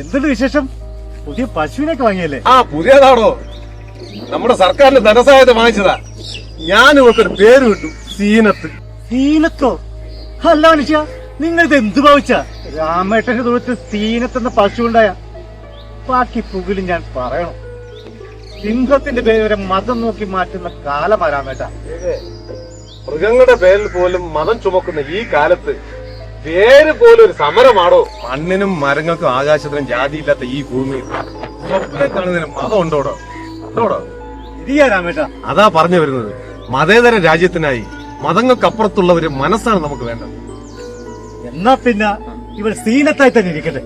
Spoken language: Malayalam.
എന്തുണ്ട് വിശേഷം? പുതിയ പശുവിനൊക്കെ വാങ്ങിയല്ലേ? ആ പുതിയതാണോ? നമ്മുടെ സർക്കാരിന്റെ ധനസഹായത വാങ്ങിച്ചതാ. ഞാൻ ഇവർക്കൊരു പേര് വിട്ടു സീനത്ത്. സീനത്തോ? അല്ല മനുഷ്യ നിങ്ങൾ ഇത് എന്ത് ഭാവിച്ച? രാമേട്ടന്റെ ദൂരത്ത് സീനത്തെന്ന പശു ഉണ്ടായ ബാക്കി പുകിലും ഞാൻ പറയണം. സിംഹത്തിന്റെ പേര് വരെ മതം നോക്കി മാറ്റുന്ന കാലമാ രാമേട്ട. മൃഗങ്ങളുടെ പേരിൽ പോലും മതം ചുമക്കുന്ന ഈ കാലത്ത് പേര് പോലും ഒരു സമരമാണോ മണ്ണിനും മരങ്ങൾക്കും ആകാശത്തിനും ജാതിയില്ലാത്ത ഈ ഭൂമിയിൽ സ്വപ്നം കാണുന്നതിന് മതം ഉണ്ടോടോ? ഉണ്ടോടോ? ഇരിയാ രാമേട്ട അതാ പറഞ്ഞു വരുന്നത്. മതേതര രാജ്യത്തിനായി മതങ്ങൾക്കപ്പുറത്തുള്ള ഒരു മനസ്സാണ് നമുക്ക് വേണ്ടത്. എന്നാ പിന്നെ ഇവർ സീനത്തായി തന്നെ ഇരിക്കട്ടെ.